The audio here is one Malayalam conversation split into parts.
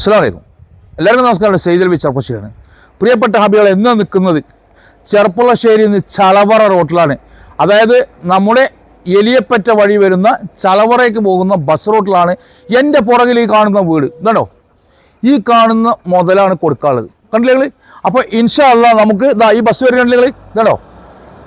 അസ്സലാമലൈക്കും എല്ലാവർക്കും നമസ്കാരം. സെയ്തൽ ബി ചെറുപ്പശ്ശേരിയാണ് പ്രിയപ്പെട്ട ഹബികൾ എന്ന് നിൽക്കുന്നത്? ചെറുപ്പുള്ളശ്ശേരി നിന്ന് ചളവറ റോട്ടിലാണ്. അതായത് നമ്മുടെ എലിയപ്പറ്റ വഴി വരുന്ന ചളവറയ്ക്ക് പോകുന്ന ബസ് റോട്ടിലാണ് എന്റെ പുറകിൽ ഈ കാണുന്ന വീട്. ഇതാണോ ഈ കാണുന്ന മുതലാണ് കൊടുക്കാനുള്ളത്. കണ്ടില്ലേ അപ്പോൾ ഇൻഷാ അല്ലാ നമുക്ക് ഇതാ ഈ ബസ് വരെ കണ്ടില്ലേ ഇതാണോ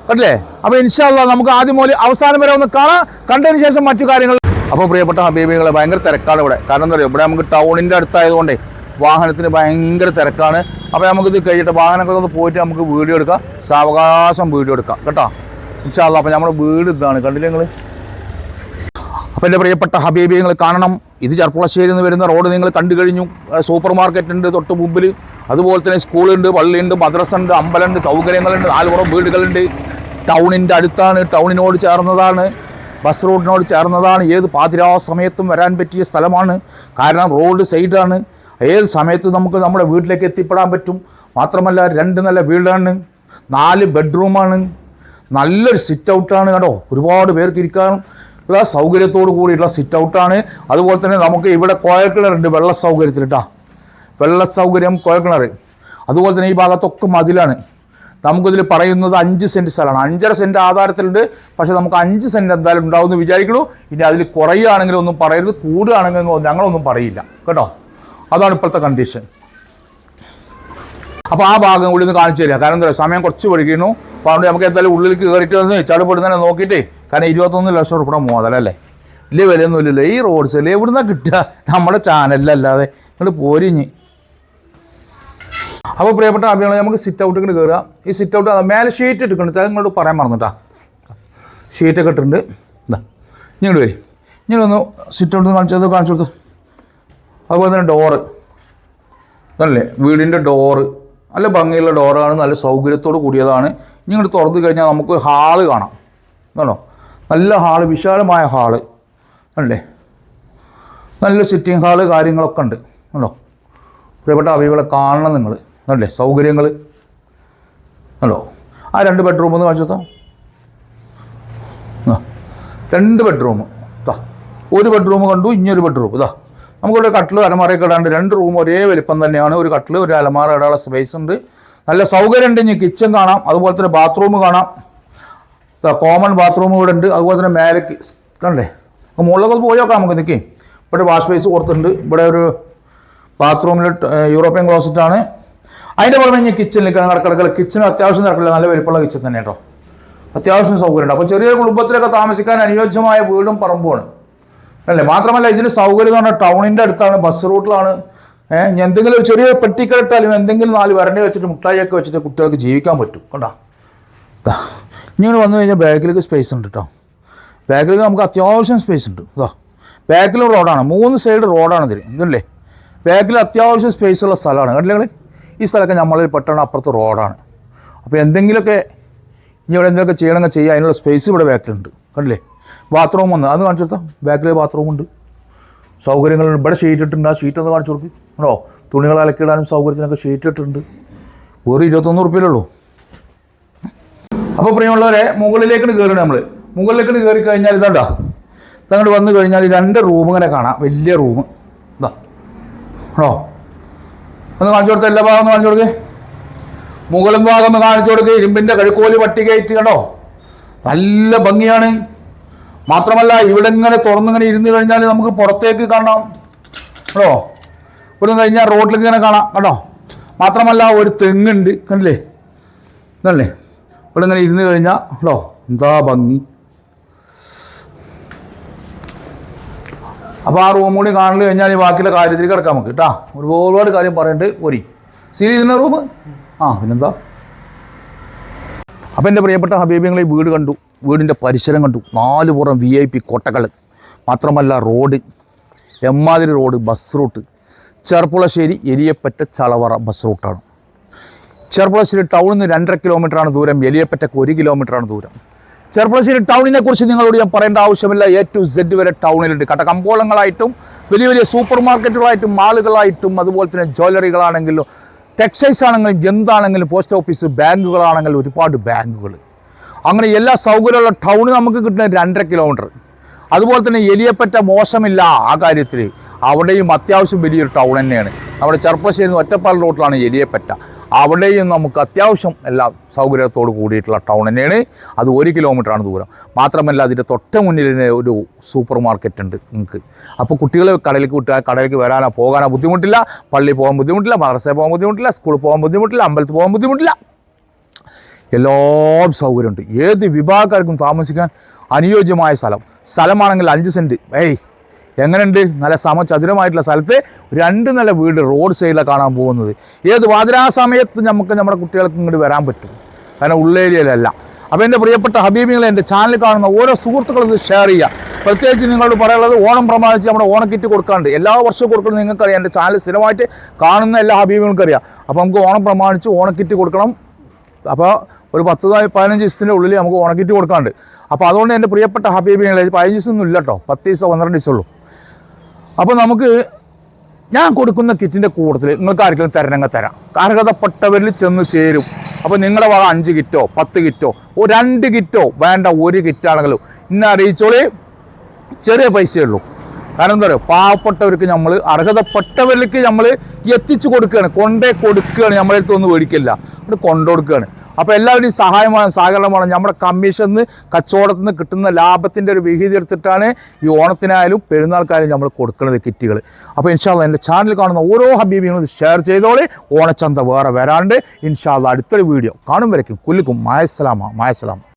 കണ്ടില്ലേ? അപ്പോൾ ഇൻഷാ അല്ലാ നമുക്ക് ആദ്യം മുതൽ അവസാനം വരെ ഒന്ന് കാണാം. കണ്ടതിന് ശേഷം മറ്റു കാര്യങ്ങൾ അപ്പോൾ പ്രിയപ്പെട്ട ഹബീബികളെ ഭയങ്കര തിരക്കാണ് ഇവിടെ. കാരണം എന്താ പറയുക ഇവിടെ നമുക്ക് ടൗണിന്റെ അടുത്തായതുകൊണ്ടേ വാഹനത്തിന് ഭയങ്കര തിരക്കാണ്. അപ്പോൾ നമുക്കിത് കഴിഞ്ഞിട്ട് വാഹനങ്ങളൊക്കെ ഒന്ന് പോയിട്ട് നമുക്ക് വീഡിയോ എടുക്കാം. സാവകാശം വീഡിയോ എടുക്കാം. കേട്ടോ? ഇൻഷാല്ല അപ്പോൾ നമ്മുടെ വീട് ഇതാണ്. കണ്ടില്ലേ നിങ്ങൾ അപ്പോൾ എന്റെ പ്രിയപ്പെട്ട ഹബീബി നിങ്ങൾ കാണണം. ഇത് ചെർപ്പുളശ്ശേരി നിന്ന് വരുന്ന റോഡ് നിങ്ങൾ കണ്ടു കഴിഞ്ഞു. സൂപ്പർ മാർക്കറ്റ് ഉണ്ട് തൊട്ട് മുമ്പിൽ അതുപോലെ തന്നെ സ്കൂളുണ്ട് പള്ളിയുണ്ട് മദ്രസ ഉണ്ട് അമ്പലമുണ്ട് സൗകര്യങ്ങളുണ്ട് നാലുപുറം വീടുകളുണ്ട്. ടൗണിന്റെ അടുത്താണ് ടൗണിനോട് ചേർന്നതാണ്. ബസ് റൂട്ടിനോട് ചേർന്നതാണ്. ഏത് പാതിരാ സമയത്തും വരാൻ പറ്റിയ സ്ഥലമാണ്. കാരണം റോഡ് സൈഡാണ്. ഏത് സമയത്തും നമുക്ക് നമ്മുടെ വീട്ടിലേക്ക് എത്തിപ്പെടാൻ പറ്റും? മാത്രമല്ല രണ്ട് നല്ല വീടാണ്. നാല് ബെഡ്റൂമാണ്. നല്ലൊരു സിറ്റ് ഔട്ടാണ് കേട്ടോ. ഒരുപാട് പേർക്ക് ഇരിക്കാനും സൗകര്യത്തോട് കൂടിയിട്ടുള്ള സിറ്റ് ഔട്ടാണ് അതുപോലെ തന്നെ നമുക്ക് ഇവിടെ കുഴൽക്കിണറുണ്ട് വെള്ള സൗകര്യത്തിൽ കേട്ടോ വെള്ള സൗകര്യം കുഴൽക്കിണർ അതുപോലെ തന്നെ ഈ ഭാഗത്തൊക്കെ മതിലാണ്. നമുക്കിതിൽ പറയുന്നത് അഞ്ച് സെന്റ് സ്ഥലമാണ്. അഞ്ചര സെന്റ് ആധാരത്തിലുണ്ട്. പക്ഷേ നമുക്ക് അഞ്ച് സെന്റ് എന്തായാലും ഉണ്ടാവുമെന്ന് വിചാരിക്കണു ഇനി അതിൽ കുറയുകയാണെങ്കിലും ഒന്നും പറയരുത്. കൂടുകയാണെങ്കിലും ഞങ്ങളൊന്നും പറയില്ല. കേട്ടോ? അതാണ് ഇപ്പോഴത്തെ കണ്ടീഷൻ അപ്പോൾ ആ ഭാഗം കൂടി ഒന്ന് കാണിച്ചു തരിക കാരണം എന്താ സമയം കുറച്ച് പഠിക്കുന്നു അപ്പോൾ അതുകൊണ്ട് നമുക്ക് എന്തായാലും ഉള്ളിലേക്ക് കയറിയിട്ട് വന്ന് ചടുപ്പെടുന്നതിനെ നോക്കിയിട്ടേ കാരണം ഇരുപത്തൊന്ന് ലക്ഷം റുപ്യ മോതലല്ലേ വലിയ വിലയൊന്നും ഇല്ലല്ലോ ഈ റോഡ് സൈഡിൽ എവിടുന്നാ കിട്ടുക? നമ്മുടെ ചാനലിലല്ലാതെ നിങ്ങൾ പോരിഞ്ഞ് അപ്പോൾ പ്രിയപ്പെട്ട അഭികളെ നമുക്ക് സിറ്റ് ഔട്ട് ഇങ്ങോട്ട് കയറുക ഈ സിറ്റ് ഔട്ട് മേലെ ഷീറ്റ് ഇട്ടിട്ടുണ്ട്. അത് ഇങ്ങോട്ട് പറയാൻ മറന്നിട്ടാ. ഷീറ്റൊക്കെ ഇട്ടിട്ടുണ്ട്. ഇതാ. ഇങ്ങോട്ട് വരും. ഇങ്ങോട്ടൊന്ന് സിറ്റ് ഔട്ട് കാണിച്ചത് കാണിച്ചു കൊടുത്തു അതുപോലെ തന്നെ ഡോറ് അതല്ലേ വീടിന്റെ ഡോറ് നല്ല ഭംഗിയുള്ള ഡോറാണ് നല്ല സൗകര്യത്തോട് കൂടിയതാണ്. ഇങ്ങോട്ട് തുറന്നു കഴിഞ്ഞാൽ നമുക്ക് ഹാൾ കാണാം. കണ്ടോ നല്ല ഹാൾ വിശാലമായ ഹാൾ അല്ലേ നല്ല സിറ്റിംഗ് ഹാൾ കാര്യങ്ങളൊക്കെ ഉണ്ട്. കണ്ടോ പ്രിയപ്പെട്ട അവികളെ കാണണം നിങ്ങൾ അല്ലേ സൗകര്യങ്ങൾ അല്ലോ ആ രണ്ട് ബെഡ്റൂം ഒന്ന് കാണിച്ചു ആ രണ്ട് ബെഡ്റൂം ഇതാ ഒരു ബെഡ്റൂം കണ്ടു ഇനിയൊരു ബെഡ്റൂം ഇതാ നമുക്കിവിടെ കട്ടിൽ അലമാറയൊക്കെ ഇടാണ്ട് രണ്ട് റൂം ഒരേ വലിപ്പം തന്നെയാണ്. ഒരു കട്ടിൽ ഒരു അലമാറ ഇടാനുള്ള സ്പേസ് ഉണ്ട്. നല്ല സൗകര്യം ഉണ്ട് ഇനി കിച്ചൺ കാണാം. അതുപോലെ തന്നെ ബാത്റൂം കാണാം. കോമൺ ബാത്റൂം ഇവിടെ ഉണ്ട്. അതുപോലെ തന്നെ മേലേക്ക് കണ്ടേ മുകളിലൊക്കെ പോയി നോക്കാം നമുക്ക് നിൽക്കേ ഇവിടെ വാഷ് ബേസ് കൊടുത്തിട്ടുണ്ട്. ഇവിടെ ഒരു ബാത്റൂമിൽ യൂറോപ്യൻ ക്ലോസറ്റാണ് അതിന്റെ പുറമെ ഇനി കിച്ചണിലേക്ക് കിടക്കിടക്കില്ല കിച്ചൺ അത്യാവശ്യം നടക്കില്ല നല്ല വലിപ്പമുള്ള കിച്ചൺ തന്നെ കേട്ടോ. അത്യാവശ്യം സൗകര്യമുണ്ട്. അപ്പോൾ ചെറിയ കുടുംബത്തിലൊക്കെ താമസിക്കാൻ അനുയോജ്യമായ വീടും പറമ്പുമാണ്. അല്ലേ? മാത്രമല്ല ഇതിന് സൗകര്യം എന്ന് പറഞ്ഞാൽ ടൗണിന്റെ അടുത്താണ് ബസ് റൂട്ടിലാണ് ഏഹ് എന്തെങ്കിലും ഒരു ചെറിയ പെട്ടിക്കലിട്ടാലും എന്തെങ്കിലും നാല് വരണ്ടി വെച്ചിട്ട് മുട്ടായിയൊക്കെ വെച്ചിട്ട് കുട്ടികൾക്ക് ജീവിക്കാൻ പറ്റും. കണ്ടാ. ഇങ്ങനെ വന്നു കഴിഞ്ഞാൽ ബാക്കിലേക്ക് സ്പേസ് ഉണ്ട് കേട്ടോ ബാക്കിലേക്ക് നമുക്ക് അത്യാവശ്യം സ്പേസ് ഉണ്ട്. ഇതാ ബാക്കിൽ റോഡാണ് മൂന്ന് സൈഡ് റോഡാണ് ഇതിൽ ഇതല്ലേ ബാക്കിൽ അത്യാവശ്യം സ്പേസ് ഉള്ള സ്ഥലമാണ്. കണ്ടില്ലേ ഈ സ്ഥലമൊക്കെ നമ്മളിൽ പെട്ടെന്ന് അപ്പുറത്ത് റോഡാണ്. അപ്പോൾ എന്തെങ്കിലുമൊക്കെ ഇനി ഇവിടെ എന്തെങ്കിലുമൊക്കെ ചെയ്യണമെങ്കിൽ ചെയ്യുക അതിനുള്ള സ്പേസ് ഇവിടെ ബാക്കിലുണ്ട് കണ്ടില്ലേ? ബാത്റൂം വന്ന്. അത് കാണിച്ചു കൊടുത്താൽ ബാക്കിൽ ബാത്റൂം ഉണ്ട്. സൗകര്യങ്ങളുണ്ട് ഇവിടെ ഷീറ്റ് ഇട്ടിട്ടുണ്ട്. ആ ഷീറ്റ് ഒന്ന് കാണിച്ചു കൊടുക്കും. ഉണ്ടോ തുണികൾ അലക്കിടാനും സൗകര്യത്തിനൊക്കെ ഷീറ്റ് ഇട്ടിട്ടുണ്ട്. വെറും ഇരുപത്തൊന്ന് റുപ്യയിലുള്ളൂ അപ്പോൾ പ്രിയമുള്ളവരെ മുകളിലേക്കാണ് കയറണം നമ്മൾ മുകളിലേക്കാണ് കയറി കഴിഞ്ഞാൽ ഇതാണ്ടാ ഇതങ്ങോട്ട് വന്നു കഴിഞ്ഞാൽ രണ്ട് റൂം കാണാം. വലിയ റൂം ഇതാ. ആണോ ഒന്ന് കാണിച്ചു കൊടുത്ത എല്ലാ ഭാഗം ഒന്ന് കാണിച്ചു കൊടുക്കേ. മുകളും ഭാഗം ഒന്ന് കാണിച്ചു കൊടുക്കുക ഇരുമ്പിന്റെ കഴുക്കോലി പട്ടികയറ്റ് കണ്ടോ? നല്ല ഭംഗിയാണ്. മാത്രമല്ല ഇവിടെ ഇങ്ങനെ തുറന്നിങ്ങനെ ഇരുന്ന് കഴിഞ്ഞാൽ നമുക്ക് പുറത്തേക്ക് കാണാം. കേട്ടോ ഇവിടെ കഴിഞ്ഞാൽ റോഡിലേക്ക് ഇങ്ങനെ കാണാം. കേട്ടോ മാത്രമല്ല ഒരു തെങ്ങുണ്ട്. കണ്ടില്ലേ? ഇതല്ലേ? ഇവിടെ ഇങ്ങനെ ഇരുന്ന് കഴിഞ്ഞാൽ കേട്ടോ എന്താ ഭംഗി. അപ്പോൾ ആ റൂം കൂടി കാണൽ കഴിഞ്ഞാൽ ഈ ബാക്കിയുള്ള കാര്യത്തിൽ കിടക്കാം നമുക്ക് കേട്ടോ. ഒരുപാട് കാര്യം പറയണ്ട് പോരി. സീരീസിന്റെ റൂം ആ പിന്നെന്താ? അപ്പോൾ എന്റെ പ്രിയപ്പെട്ട ഹബീബിങ്ങൾ ഈ വീട് കണ്ടു. വീടിന്റെ പരിസരം കണ്ടു. നാല് പുറം വി ഐ പി കൊട്ടകൾ മാത്രമല്ല road. എമ്മാതിരി road bus route Cherpulassery Eliyappatta Chalavara bus റൂട്ടാണ് ചെർപ്പുളശ്ശേരി ടൗണിൽ നിന്ന് രണ്ടര കിലോമീറ്ററാണ് ദൂരം. എലിയപ്പറ്റക്ക് ഒരു കിലോമീറ്ററാണ് ദൂരം. ചെർപ്പുളശ്ശേരി ടൗണിനെ കുറിച്ച് നിങ്ങളോട് ഞാൻ പറയേണ്ട ആവശ്യമില്ല. എ ടു സെഡ് വരെ ടൗണിലുണ്ട്. കട കമ്പോളങ്ങളായിട്ടും വലിയ വലിയ സൂപ്പർ മാർക്കറ്റുകളായിട്ടും മാളുകളായിട്ടും അതുപോലെ തന്നെ ജ്വല്ലറികളാണെങ്കിലും ടെക്സ്റ്റൈൽസ് ആണെങ്കിലും എന്താണെങ്കിലും പോസ്റ്റ് ഓഫീസ് ബാങ്കുകളാണെങ്കിലും ഒരുപാട് ബാങ്കുകൾ അങ്ങനെ എല്ലാ സൗകര്യമുള്ള ടൗൺ നമുക്ക് കിട്ടുന്ന രണ്ടര കിലോമീറ്റർ അതുപോലെ തന്നെ എലിയപ്പറ്റ മോശമില്ല ആ കാര്യത്തിൽ അവിടെയും അത്യാവശ്യം വലിയൊരു ടൗൺ തന്നെയാണ്. നമ്മുടെ ചെറുപ്പശ്ശേരി ഒറ്റപ്പാൽ റോട്ടിലാണ് എലിയപ്പറ്റ. അവിടെയും നമുക്ക് അത്യാവശ്യം എല്ലാ സൗകര്യത്തോട് കൂടിയിട്ടുള്ള ടൗൺ തന്നെയാണ്. അത് ഒരു കിലോമീറ്ററാണ് ദൂരം. മാത്രമല്ല അതിന്റെ തൊട്ട മുന്നിൽ ഒരു സൂപ്പർ മാർക്കറ്റ് ഉണ്ട് നിങ്ങൾക്ക്. അപ്പോൾ കുട്ടികളെ കടയിലേക്ക് വിട്ടാൽ കടയിലേക്ക് വരാനോ പോകാനോ ബുദ്ധിമുട്ടില്ല. പള്ളി പോകാൻ ബുദ്ധിമുട്ടില്ല മദ്രസയിൽ പോകാൻ ബുദ്ധിമുട്ടില്ല സ്കൂളിൽ പോകാൻ ബുദ്ധിമുട്ടില്ല അമ്പലത്തിൽ പോകാൻ ബുദ്ധിമുട്ടില്ല. എല്ലാം സൗകര്യമുണ്ട്. ഏത് വിഭാഗക്കാർക്കും താമസിക്കാൻ അനുയോജ്യമായ സ്ഥലം. സ്ഥലമാണെങ്കിൽ അഞ്ച് സെന്റ് ഏയ് എങ്ങനെയുണ്ട്? നല്ല സമചതുരമായിട്ടുള്ള സ്ഥലത്ത് രണ്ട് നില വീട് റോഡ് സൈഡിലാണ് കാണാൻ പോകുന്നത്. ഏത് വാതിരാ സമയത്ത് നമുക്ക് നമ്മുടെ കുട്ടികൾക്ക് ഇങ്ങോട്ട് വരാൻ പറ്റും? കാരണം ഉള്ളേരിയയിലല്ല അപ്പോൾ എന്റെ പ്രിയപ്പെട്ട ഹബീബികളെ എന്റെ ചാനൽ കാണുന്ന ഓരോ സുഹൃത്തുക്കളും ഇത് ഷെയർ ചെയ്യുക. പ്രത്യേകിച്ച് നിങ്ങളോട് പറയാനുള്ളത് ഓണം പ്രമാണിച്ച് നമ്മുടെ ഓണക്കിറ്റ് കൊടുക്കാണ്ട്. എല്ലാ വർഷവും കൊടുക്കുന്നത് നിങ്ങൾക്കറിയാം. എന്റെ ചാനൽ സ്ഥിരമായിട്ട് കാണുന്ന എല്ലാ ഹബീബികൾക്കും അറിയാം അപ്പോൾ നമുക്ക് ഓണം പ്രമാണിച്ച് ഓണക്കിറ്റ് കൊടുക്കണം. അപ്പോൾ ഒരു പത്ത് പതിനഞ്ച് ദിവസത്തിന്റെ ഉള്ളിൽ നമുക്ക് ഓണക്കിറ്റ് കൊടുക്കാണ്ട്. അപ്പോൾ അതുകൊണ്ട് എന്റെ പ്രിയപ്പെട്ട ഹബീബികളെ പതിനഞ്ച് ദിവസമൊന്നും ഇല്ല കേട്ടോ പത്ത് ദിവസം പന്ത്രണ്ട് ദിവസമേ ഉള്ളൂ. അപ്പോൾ നമുക്ക് ഞാൻ കൊടുക്കുന്ന കിറ്റിന്റെ കൂട്ടത്തിൽ നിങ്ങൾക്ക് ആർക്കെങ്കിലും തരണങ്ങൾ തരാം. അർഹതപ്പെട്ടവരിൽ ചെന്ന് ചേരും. അപ്പോൾ നിങ്ങളുടെ വക അഞ്ച് കിറ്റോ പത്ത് കിറ്റോ ഓ രണ്ട് കിറ്റോ വേണ്ട ഒരു കിറ്റാണെങ്കിലും ഇന്ന് അറിയിച്ചോളി. ചെറിയ പൈസയേ ഉള്ളൂ. കാരണം എന്താ പറയുക പാവപ്പെട്ടവർക്ക് നമ്മൾ അർഹതപ്പെട്ടവരിലേക്ക് നമ്മൾ എത്തിച്ചു കൊടുക്കുകയാണ്. കൊണ്ടേ കൊടുക്കുകയാണ്. നമ്മളെ അടുത്ത് ഒന്നും മേടിക്കില്ല. അത് കൊണ്ടു കൊടുക്കുകയാണ്. അപ്പോൾ എല്ലാവരുടെയും സഹായമാണ് സഹകരണമാണ് നമ്മുടെ കമ്മീഷന്ന് കച്ചവടത്തിൽ നിന്ന് കിട്ടുന്ന ലാഭത്തിന്റെ ഒരു വിഹിതി എടുത്തിട്ടാണ് ഈ ഓണത്തിനായാലും പെരുന്നാൾക്കായാലും നമ്മൾ കൊടുക്കുന്നത് കിറ്റുകൾ. അപ്പോൾ ഇൻഷാല്ല എന്റെ ചാനൽ കാണുന്ന ഓരോ ഹബീബിയും ഷെയർ ചെയ്തോളി. ഓണച്ചന്ത വേറെ വരാണ്ട് ഇൻഷാല്ല അടുത്തൊരു വീഡിയോ കാണും വരയ്ക്കും. കുല്ലിക്കും. മായസ്സലാമ മായസ്സലാമ.